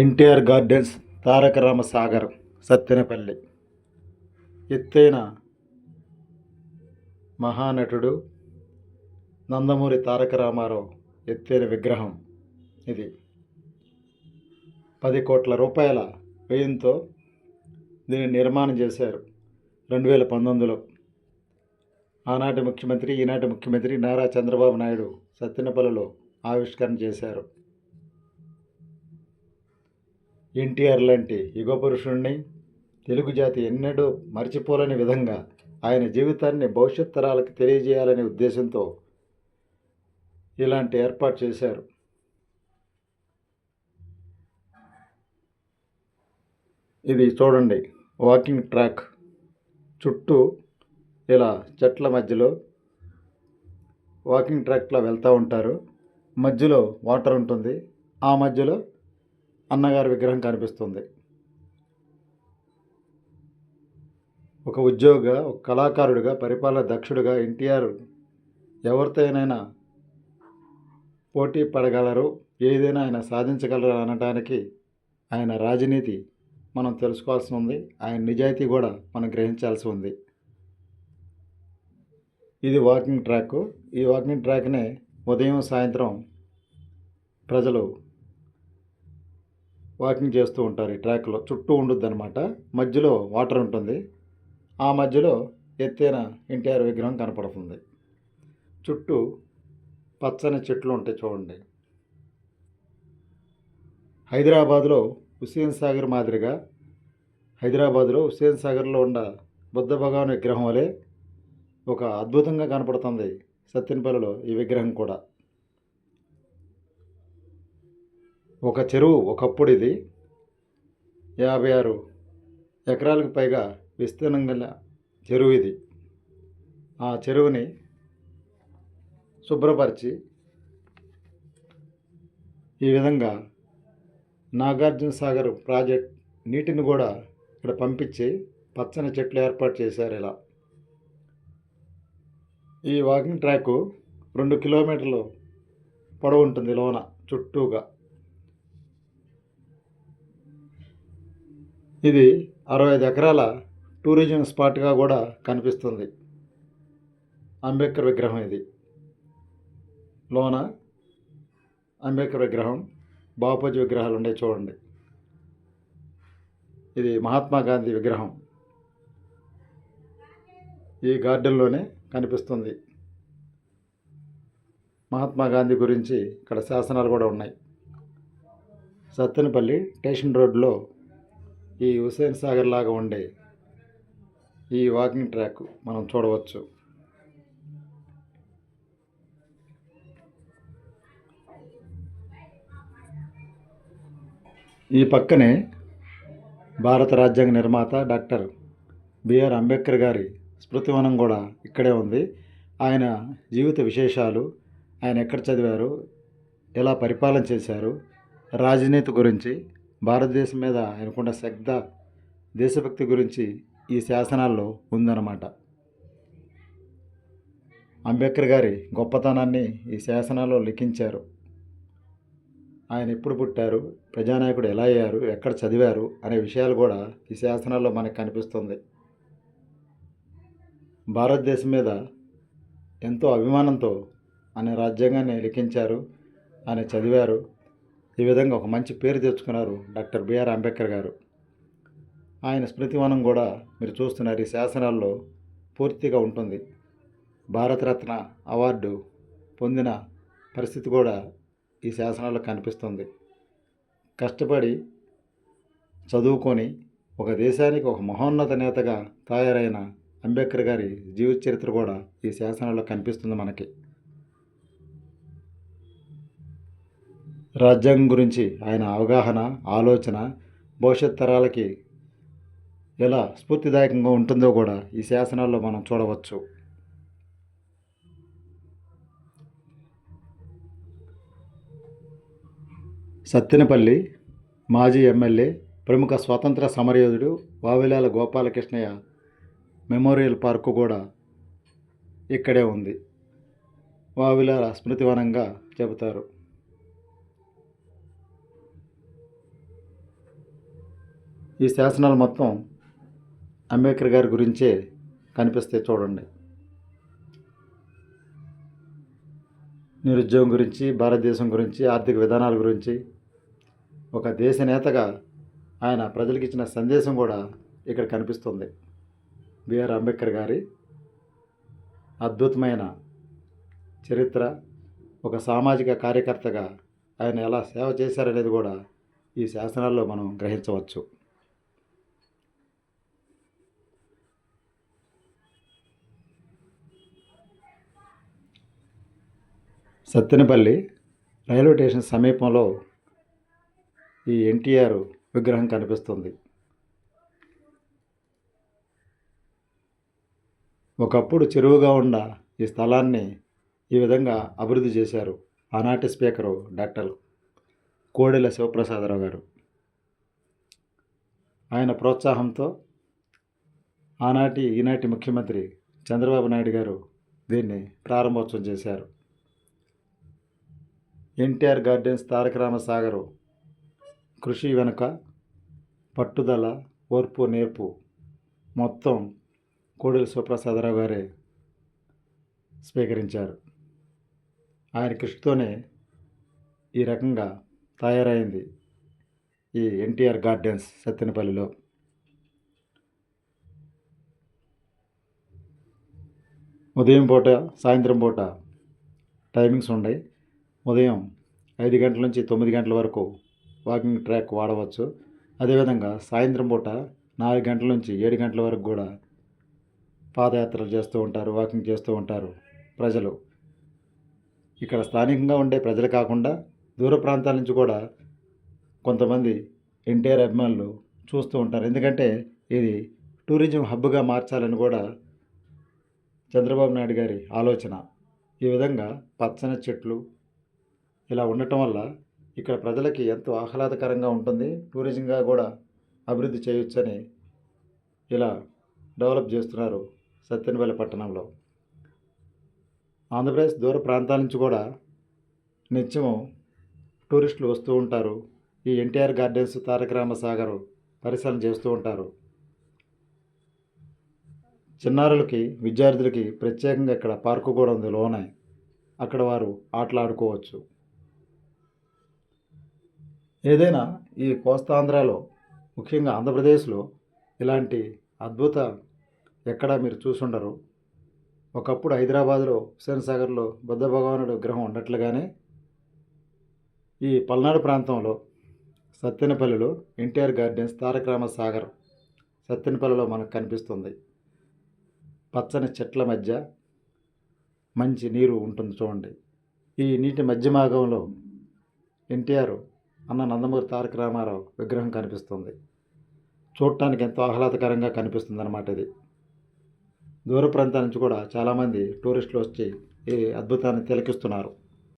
NTR gardens Taraka Rama Sagar Sattenapalli. ఎత్తైన మహానటుడు నందమూరి తారక రామారావు ఎత్తైన విగ్రహం ఇది. పది కోట్ల రూపాయల వ్యయంతో దీన్ని నిర్మాణం చేశారు రెండు వేల పంతొమ్మిదిలో. ఆనాటి ముఖ్యమంత్రి ఈనాటి ముఖ్యమంత్రి నారా చంద్రబాబు నాయుడు సత్తెనపల్లిలో ఆవిష్కరణ చేశారు. ఎన్టీఆర్ లాంటి యుగ పురుషుణ్ణి తెలుగు జాతి ఎన్నడూ మర్చిపోలేని విధంగా ఆయన జీవితాన్ని భవిష్యత్ తరాలకు తెలియజేయాలనే ఉద్దేశంతో ఇలాంటి ఏర్పాటు చేశారు. ఇది చూడండి వాకింగ్ ట్రాక్ చుట్టూ ఇలా చెట్ల మధ్యలో వాకింగ్ ట్రాక్లో వెళ్తూ ఉంటారు. మధ్యలో వాటర్ ఉంటుంది. ఆ మధ్యలో అన్నగారి విగ్రహం కనిపిస్తుంది. ఒక ఉద్యోగ ఒక కళాకారుడిగా పరిపాలన దక్షుడిగా ఎన్టీఆర్ ఎవరితోనైనా పోటీ పడగలరు ఏదైనా ఆయన సాధించగలరు అనడానికి ఆయన రాజనీతి మనం తెలుసుకోవాల్సి ఉంది. ఆయన నిజాయితీ కూడా మనం గ్రహించాల్సి ఉంది. ఇది వాకింగ్ ట్రాక్. ఈ వాకింగ్ ట్రాక్నే ఉదయం సాయంత్రం ప్రజలు వాకింగ్ చేస్తూ ఉంటారు ఈ ట్రాక్లో. చుట్టూ ఉండొద్దు అనమాట మధ్యలో వాటర్ ఉంటుంది. ఆ మధ్యలో ఎత్తైన ఎన్టీఆర్ విగ్రహం కనపడుతుంది. చుట్టూ పచ్చని చెట్లు ఉంటాయి చూడండి. హైదరాబాద్లో హుస్సేన్ సాగర్ మాదిరిగా హైదరాబాద్లో హుస్సేన్ సాగర్లో ఉన్న బుద్ధ భగవాన్ విగ్రహం వలె ఒక అద్భుతంగా కనపడుతుంది సత్యనపల్లిలో ఈ విగ్రహం కూడా. ఒక చెరువు ఒకప్పుడు ఇది. యాభై ఆరు ఎకరాలకు పైగా విస్తీర్ణం గల చెరువు ఇది. ఆ చెరువుని శుభ్రపరిచి ఈ విధంగా నాగార్జున సాగర్ ప్రాజెక్ట్ నీటిని కూడా ఇక్కడ పంపించి పచ్చని చెట్లు ఏర్పాటు చేశారు ఇలా. ఈ వాకింగ్ ట్రాక్ రెండు కిలోమీటర్లు పొడవు ఉంటుంది లోన చుట్టూగా. ఇది అరవై ఐదు ఎకరాల టూరిజం స్పాట్గా కూడా కనిపిస్తుంది. అంబేద్కర్ విగ్రహం ఇది. లోన అంబేద్కర్ విగ్రహం బాపూజీ విగ్రహాలు ఉన్నాయి చూడండి. ఇది మహాత్మా గాంధీ విగ్రహం. ఈ గార్డెన్లోనే కనిపిస్తుంది. మహాత్మా గాంధీ గురించి ఇక్కడ శాసనాలు కూడా ఉన్నాయి. సత్తెనపల్లి స్టేషన్ రోడ్లో ఈ హుసేన్ సాగర్ లాగా ఉండే ఈ వాకింగ్ ట్రాక్ మనం చూడవచ్చు. ఈ పక్కనే భారత రాజ్యాంగ నిర్మాత డాక్టర్ బిఆర్ అంబేద్కర్ గారి స్మృతివనం కూడా ఇక్కడే ఉంది. ఆయన జీవిత విశేషాలు ఆయన ఎక్కడ చదివారు ఎలా పరిపాలన చేశారు రాజనీతి గురించి భారతదేశం మీద ఆయనకున్న శ్రద్ధ దేశభక్తి గురించి ఈ శాసనాల్లో ఉందన్నమాట. అంబేద్కర్ గారి గొప్పతనాన్ని ఈ శాసనాల్లో లిఖించారు. ఆయన ఎప్పుడు పుట్టారు ప్రజానాయకుడు ఎలా అయ్యారు ఎక్కడ చదివారు అనే విషయాలు కూడా ఈ శాసనాల్లో మనకు కనిపిస్తుంది. భారతదేశం మీద ఎంతో అభిమానంతో ఆయన రాజ్యాంగాన్ని లిఖించారు ఆయన చదివారు. ఈ విధంగా ఒక మంచి పేరు తెచ్చుకున్నారు డాక్టర్ బిఆర్ అంబేద్కర్ గారు. ఆయన స్మృతివనం కూడా మీరు చూస్తున్నారు ఈ శాసనాల్లో పూర్తిగా ఉంటుంది. భారతరత్న అవార్డు పొందిన పరిస్థితి కూడా ఈ శాసనాల్లో కనిపిస్తుంది. కష్టపడి చదువుకొని ఒక దేశానికి ఒక మహోన్నత నేతగా తయారైన అంబేద్కర్ గారి జీవిత చరిత్ర కూడా ఈ శాసనాల్లో కనిపిస్తుంది మనకి. రాజ్యాంగం గురించి ఆయన అవగాహన ఆలోచన భవిష్యత్ తరాలకి ఎలా స్ఫూర్తిదాయకంగా ఉంటుందో కూడా ఈ శాసనాల్లో మనం చూడవచ్చు. సత్తెనపల్లి మాజీ ఎమ్మెల్యే ప్రముఖ స్వాతంత్ర సమరయోధుడు వావిలాల గోపాలకృష్ణయ్య మెమోరియల్ పార్కు కూడా ఇక్కడే ఉంది. వావిలాల స్మృతివనంగా చెబుతారు. ఈ శాసనాలు మొత్తం అంబేద్కర్ గారి గురించే కనిపిస్తే చూడండి. నిరుద్యోగం గురించి భారతదేశం గురించి ఆర్థిక విధానాల గురించి ఒక దేశ నేతగా ఆయన ప్రజలకు ఇచ్చిన సందేశం కూడా ఇక్కడ కనిపిస్తుంది. బిఆర్ అంబేద్కర్ గారి అద్భుతమైన చరిత్ర ఒక సామాజిక కార్యకర్తగా ఆయన ఎలా సేవ చేశారనేది కూడా ఈ శాసనాల్లో మనం గ్రహించవచ్చు. సత్తెనపల్లి రైల్వే స్టేషన్ సమీపంలో ఈ ఎన్టీఆర్ విగ్రహం కనిపిస్తుంది. ఒకప్పుడు చెరువుగా ఉన్న ఈ స్థలాన్ని ఈ విధంగా అభివృద్ధి చేశారు ఆనాటి స్పీకరు డాక్టర్ కోడెల శివప్రసాదరావు గారు. ఆయన ప్రోత్సాహంతో ఆనాటి ఈనాటి ముఖ్యమంత్రి చంద్రబాబు నాయుడు గారు దీన్ని ప్రారంభోత్సవం చేశారు. ఎన్టీఆర్ గార్డెన్స్ తారక రామసాగరు కృషి వెనుక పట్టుదల ఓర్పు నేర్పు మొత్తం కోడెల సుప్రసాదరావు గారే స్వీకరించారు. ఆయన కృషితోనే ఈ రకంగా తయారైంది ఈ ఎన్టీఆర్ గార్డెన్స్ సత్తెనపల్లిలో. ఉదయం పూట సాయంత్రం పూట టైమింగ్స్ ఉన్నాయి ఉదయం ఐదు గంటల నుంచి తొమ్మిది గంటల వరకు వాకింగ్ ట్రాక్ వాడవచ్చు. అదేవిధంగా సాయంత్రం పూట నాలుగు గంటల నుంచి ఏడు గంటల వరకు కూడా పాదయాత్రలు చేస్తూ ఉంటారు వాకింగ్ చేస్తూ ఉంటారు ప్రజలు. ఇక్కడ స్థానికంగా ఉండే ప్రజలు కాకుండా దూర ప్రాంతాల నుంచి కూడా కొంతమంది ఎన్టీఆర్ అభిమానులు చూస్తూ ఉంటారు. ఎందుకంటే ఇది టూరిజం హబ్గా మార్చాలని కూడా చంద్రబాబు నాయుడు గారి ఆలోచన. ఈ విధంగా పచ్చని చెట్లు ఇలా ఉండటం వల్ల ఇక్కడ ప్రజలకి ఎంతో ఆహ్లాదకరంగా ఉంటుంది. టూరిజంగా కూడా అభివృద్ధి చేయొచ్చని ఇలా డెవలప్ చేస్తున్నారు సత్యనపల్లి పట్టణంలో. ఆంధ్రప్రదేశ్ దూర ప్రాంతాల నుంచి కూడా నిత్యము టూరిస్టులు వస్తూ ఉంటారు. ఈ ఎన్టీఆర్ గార్డెన్స్ తారక రామసాగర్ పరిశీలన చేస్తూ ఉంటారు. చిన్నారులకి విద్యార్థులకి ప్రత్యేకంగా ఇక్కడ పార్కు కూడా ఉంది లోనే. అక్కడ వారు ఆటలాడుకోవచ్చు. ఏదైనా ఈ కోస్తాంధ్రాలో ముఖ్యంగా ఆంధ్రప్రదేశ్లో ఇలాంటి అద్భుత ఎక్కడా మీరు చూసుండరు. ఒకప్పుడు హైదరాబాద్లో హుస్సేన్ సాగర్లో బుద్ధ భగవానుడు విగ్రహం ఉన్నట్లుగానే ఈ పల్నాడు ప్రాంతంలో సత్తెనపల్లిలో ఎన్టీఆర్ గార్డెన్స్ తారక్రామ సాగర్ సత్తెనపల్లిలో మనకు కనిపిస్తుంది. పచ్చని చెట్ల మధ్య మంచి నీరు ఉంటుంది చూడండి. ఈ నీటి మధ్య భాగంలో ఎన్టీఆర్ అన్న నందమూరి తారక రామారావు విగ్రహం కనిపిస్తుంది. చూడటానికి ఎంతో ఆహ్లాదకరంగా కనిపిస్తుంది అన్నమాట ఇది. దూర ప్రాంతాల నుంచి కూడా చాలామంది టూరిస్టులు వచ్చి ఈ అద్భుతాన్ని తిలకిస్తున్నారు.